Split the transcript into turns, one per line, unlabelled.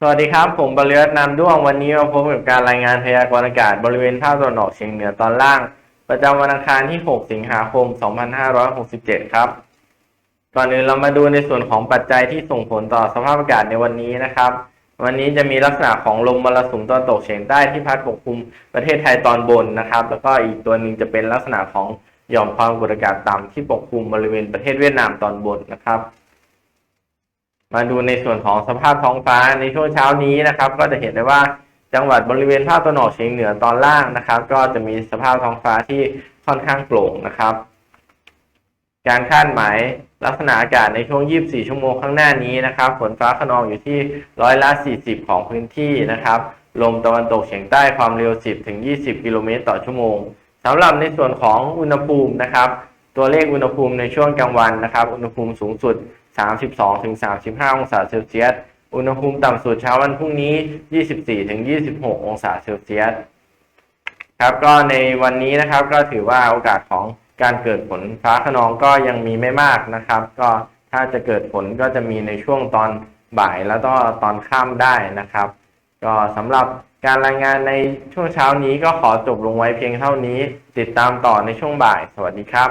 สวัสดีครับ ผมบริยศนามด้วงวันนี้มาพบกับการรายงานพยากรณ์อากาศบริเวณภาคตะวันออกเฉียงเหนือตอนล่าง ประจำวันอังคารที่ 6 สิงหาคม 2567 ครับ ก่อนอื่นเรามาดูในส่วนของปัจจัยที่ส่งผลต่อสภาพอากาศในวันนี้นะครับ วันนี้จะมีลักษณะของลมมรสุมตะวันตกเฉียงใต้ที่พัดปกคลุมประเทศไทยตอนบนนะครับ แล้วก็อีกตัวหนึ่งจะเป็นลักษณะของหย่อมความกดอากาศต่ำที่ปกคลุมบริเวณประเทศเวียดนามตอนบนนะครับ มาดูในส่วนของสภาพท้องฟ้าในช่วงเช้านี้นะครับ ก็จะเห็นได้ว่าจังหวัดบริเวณภาคตะวันออกเฉียงเหนือตอนล่างนะครับ ก็จะมีสภาพท้องฟ้าที่ค่อนข้างโปร่งนะครับ การคาดหมายลักษณะอากาศในช่วง 24 ชั่วโมงข้างหน้านี้นะครับฝนฟ้าขนองอยู่ที่ร้อยละ 40 ของพื้นที่นะครับลมตะวันตกเฉียงใต้ความเร็ว 10 ถึง 20 กิโลเมตรต่อชั่วโมงสำหรับในส่วนของอุณหภูมินะครับ ตัวเลขอุณหภูมิในช่วงกลางวันนะครับ อุณหภูมิสูงสุด 32ถึง35 องศาเซลเซียส อุณหภูมิต่ำสุดเช้าวันพรุ่งนี้ 24ถึง26 องศาเซลเซียสครับก็ในวันนี้นะครับก็ถือว่าโอกาสของการเกิดฝนฟ้าขนองก็ยังมีไม่มากนะครับ ก็ถ้าจะเกิดฝนก็จะมีในช่วงตอนบ่ายแล้วก็ตอนค่ำได้นะครับ ก็สำหรับการรายงานในช่วงเช้านี้ก็ขอจบลงไว้เพียงเท่านี้ ติดตามต่อในช่วงบ่าย สวัสดีครับ